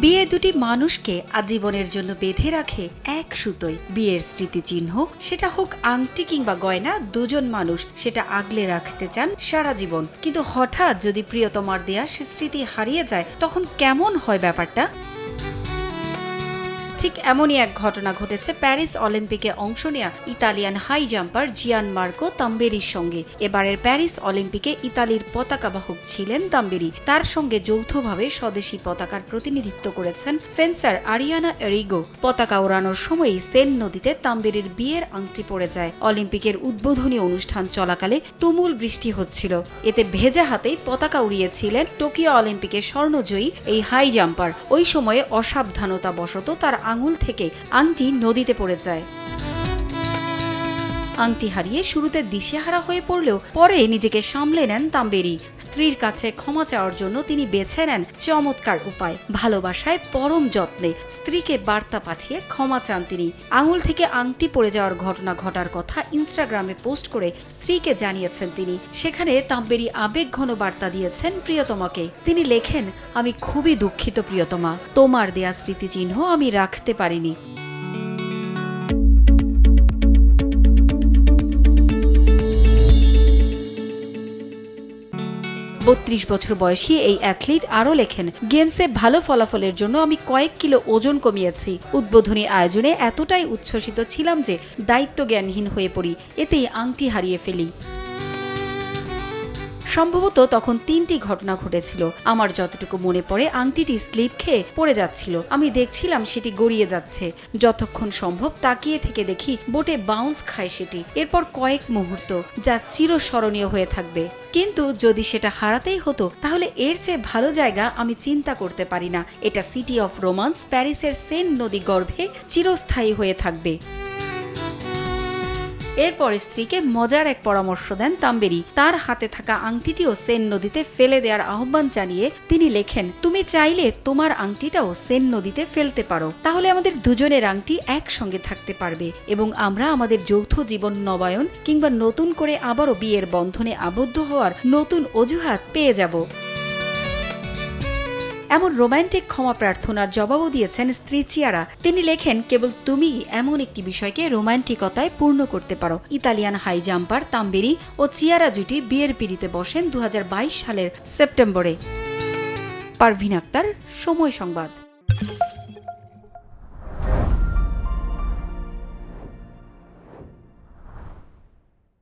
বিয়ে দুটি মানুষকে আজীবনের জন্য বেঁধে রাখে এক সুতোয়। বিয়ের স্মৃতিচিহ্ন, সেটা হোক আংটি কিংবা গয়না, দুজন মানুষ সেটা আগলে রাখতে চান সারা জীবন। কিন্তু হঠাৎ যদি প্রিয়তমার দেয়া সে স্মৃতি হারিয়ে যায়, তখন কেমন হয় ব্যাপারটা? ঠিক এমনই এক ঘটনা ঘটেছে প্যারিস অলিম্পিকে অংশ নেয়া Italian high jumper Gian Marco তাম্বেরির সঙ্গে। এবারের প্যারিস অলিম্পিকে ইতালির পতাকাবাহক ছিলেন তাম্বেরি। তার সঙ্গে যৌথভাবে স্বদেশী পতাকার প্রতিনিধিত্ব করেছেন ফেন্সার আরিয়ানা এরিগো। পতাকা ওড়ানোর সময়ই সেন নদীতে তাম্বেরির বিয়ের আংটি পড়ে যায়। অলিম্পিকের উদ্বোধনী অনুষ্ঠান চলাকালে তুমুল বৃষ্টি হচ্ছিল। এতে ভেজা হাতেই পতাকা উড়িয়েছিলেন টোকিও অলিম্পিকের স্বর্ণজয়ী এই হাই জাম্পার। ওই সময়ে অসাবধানতা বশত তার আঙুল থেকে আংটি নদীতে পড়ে যায়। আংটি হারিয়ে শুরুতে দিশেহারা হয়ে পড়লেও পরে নিজেকে সামলে নেন তাম্বেরি। স্ত্রীর কাছে ক্ষমা চাওয়ার জন্য তিনি বেছে নেন চমৎকার উপায়, ভালোবাসায় পরম যত্নে। স্ত্রীকে বার্তা পাঠিয়ে ক্ষমা চান তিনি। আঙুল থেকে আংটি পড়ে যাওয়ার ঘটনা ঘটার কথা ইনস্টাগ্রামে পোস্ট করে স্ত্রীকে জানিয়েছেন তিনি। সেখানে তাম্বেরি আবেগঘন বার্তা দিয়েছেন প্রিয়তমাকে। তিনি লেখেন, আমি খুবই দুঃখিত প্রিয়তমা। তোমার দেয়া স্মৃতিচিহ্ন আমি রাখতে পারিনি। বত্রিশ বছর বয়সী এই অ্যাথলিট আরও লেখেন, গেমসে ভালো ফলাফলের জন্য আমি কয়েক কিলো ওজন কমিয়েছি। উদ্বোধনী আয়োজনে এতটাই উচ্ছ্বসিত ছিলাম যে দায়িত্ব জ্ঞানহীন হয়ে পড়ি, এতেই আংটি হারিয়ে ফেলি। সম্ভবত তখন তিনটি ঘটনা ঘটেছিল। আমার যতটুকু মনে পড়ে, আংটিটি স্লিপ খেয়ে পড়ে যাচ্ছিল। আমি দেখছিলাম সেটি গড়িয়ে যাচ্ছে। যতক্ষণ সম্ভব তাকিয়ে থেকে দেখি বোটে বাউন্স খায় সেটি। এরপর কয়েক মুহূর্ত যা চিরস্মরণীয় হয়ে থাকবে। কিন্তু যদি সেটা হারাতেই হতো, তাহলে এর চেয়ে ভালো জায়গা আমি চিন্তা করতে পারি না। এটা সিটি অফ রোমান্স প্যারিসের সেন নদী গর্ভে চিরস্থায়ী হয়ে থাকবে। এরপর স্ত্রীকে মজার এক পরামর্শ দেন তাম্বেরি। তার হাতে থাকা আংটিটিও সেন নদীতে ফেলে দেওয়ার আহ্বান জানিয়ে তিনি লেখেন, তুমি চাইলে তোমার আংটিটাও সেন নদীতে ফেলতে পারো। তাহলে আমাদের দুজনের আংটি একসঙ্গে থাকতে পারবে এবং আমরা আমাদের যৌথ জীবন নবায়ন কিংবা নতুন করে আবারও বিয়ের বন্ধনে আবদ্ধ হওয়ার নতুন অজুহাত পেয়ে যাব। এমন রোম্যান্টিক ক্ষমা প্রার্থনার জবাবও দিয়েছেন স্ত্রী চিয়ারা। তিনি লেখেন, কেবল তুমি এমন একটি বিষয়কে রোম্যান্টিকতায় পূর্ণ করতে পারো। ইতালিয়ান হাই জাম্পার তাম্বেরি ও চিয়ারা জুটি বিয়ের পিড়িতে বসেন দু হাজার বাইশ সালের সেপ্টেম্বরে। পারভিন আক্তার, সময় সংবাদ।